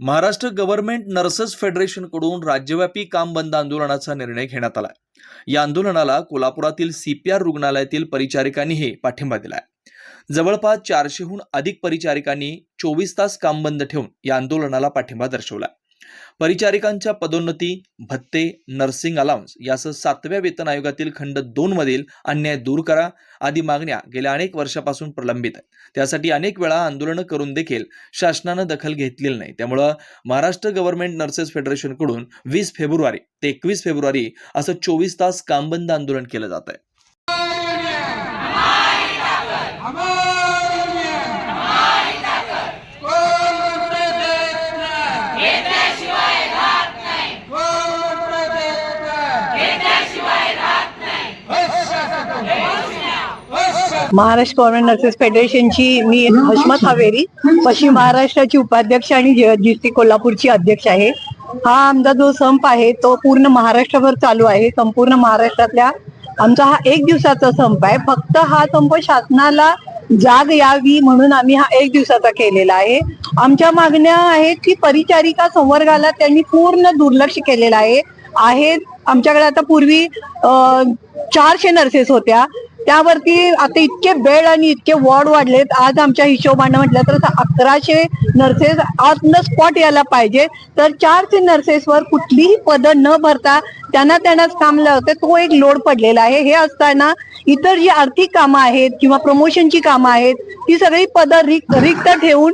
Maharashtra government nurses फेडरेशनकडून राज्यव्यापी काम बंद आंदोलनाचा निर्णय घेण्यात आला या आंदोलनाला कोल्हापुरातील सीपीआर रुग्णालयातील परिचारिकांनीही पाठिंबा दिलाय. जवळपास चारशेहून अधिक परिचारिकांनी चोवीस तास काम बंद ठेवून या आंदोलनाला पाठिंबा दर्शवला. परिचारिकांच्या पदोन्नती भत्ते नर्सिंग अलाउन्स यासह सातव्या वेतन आयोगातील खंड दोन मधील अन्याय दूर करा आदी मागण्या गेल्या अनेक वर्षापासून प्रलंबित आहेत. त्यासाठी अनेक वेळा आंदोलनं करून देखील शासनानं दखल घेतलेली नाही. त्यामुळं महाराष्ट्र गव्हर्नमेंट नर्सेस फेडरेशनकडून वीस फेब्रुवारी ते एकवीस फेब्रुवारी असं चोवीस तास कामबंद आंदोलन केलं जात आहे महाराष्ट्र गव्हर्नमेंट नर्सेस फेडरेशनची मी हशमत हवेरी पश्चिम महाराष्ट्राची उपाध्यक्ष आणि जी सी कोल्हापूरची अध्यक्ष आहे. हा आमचा जो संप आहे तो पूर्ण महाराष्ट्रभर चालू आहे. संपूर्ण महाराष्ट्रातल्या आमचा हा एक दिवसाचा संप आहे. फक्त हा संप शासनाला जाग यावी म्हणून आम्ही हा एक दिवसाचा केलेला आहे. आमच्या मागण्या आहेत की परिचारिका संवर्गाला त्यांनी पूर्ण दुर्लक्ष केलेलं आहे. आहेत. आमच्याकडे आता पूर्वी चारशे नर्सेस होत्या. त्यावरती आता इतके बेड आणि इतके वॉर्ड वाढलेत. आज आमच्या हिशोबानं म्हटलं तर अकराशे नर्सेस ऑन द स्पॉट यायला पाहिजे. तर चारशे नर्सेसवर कुठलीही पदं न भरता त्यांना त्यांनाच काम लावते. तो एक लोड पडलेला आहे. हे असताना इतर जी आर्थिक कामं आहेत किंवा प्रमोशनची कामं आहेत ती सगळी पदं रिक्त रिक्त ठेवून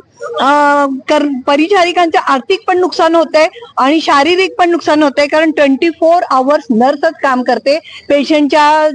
परिचारिकांचं आर्थिक पण नुकसान होतंय आणि शारीरिक पण नुकसान होतंय कारण ट्वेंटी फोर आवर्स नर्सच काम करते पेशंटच्या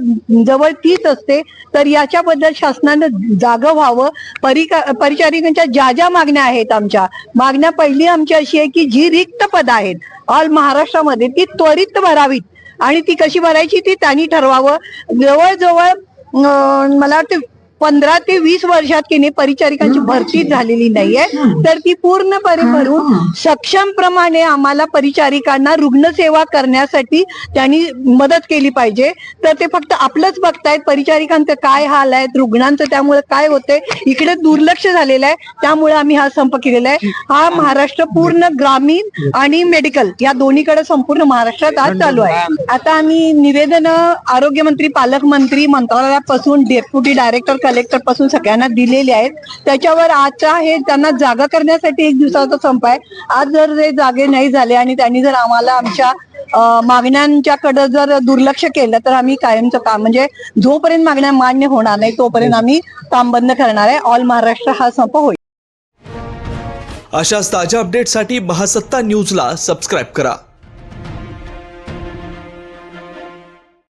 जवळ तीच असते. तर याच्याबद्दल शासनानं जागं व्हावं. परिका परिचारिकांच्या ज्या ज्या मागण्या आहेत आमच्या मागण्या पहिली आमची अशी आहे की जी रिक्त पदं आहेत ऑल महाराष्ट्रामध्ये ती त्वरित भरावीत. आणि ती कशी भरायची ती त्यांनी ठरवावं. जवळजवळ मला वाटतं पंधरा ते वीस वर्षात की नाही परिचारिकांची भरती झालेली नाहीये. तर ती पूर्णपणे भरून सक्षम प्रमाणे आम्हाला परिचारिकांना रुग्णसेवा करण्यासाठी त्यांनी मदत केली पाहिजे. तर ते फक्त आपलंच बघतायत परिचारिकांचं काय हाल आहेत रुग्णांचं त्यामुळे काय होतंय इकडे दुर्लक्ष झालेलं आहे त्यामुळे आम्ही हा संप केलेला आहे. हा महाराष्ट्र पूर्ण ग्रामीण आणि मेडिकल या दोन्हीकडे संपूर्ण महाराष्ट्रात आज चालू आहे. आता आम्ही निवेदन आरोग्यमंत्री पालकमंत्री मंत्रालयापासून डेप्युटी डायरेक्टर कलेक्टरपासून सगळ्यांना दिलेले आहेत. त्याच्यावर आजचा हे त्यांना जागा करण्यासाठी एक दिवसाचा संप आहे. आज जर ते जागे नाही झाले आणि त्यांनी जर आम्हाला आमच्या मागण्यांच्याकडे जर दुर्लक्ष केलं तर आम्ही कायमचं काम म्हणजे जोपर्यंत मागण्या मान्य होणार नाही तोपर्यंत आम्ही काम बंद करणार आहे. ऑल महाराष्ट्र हा संप होईल. अशाच ताज्या अपडेटसाठी महासत्ता न्यूजला सबस्क्राईब करा.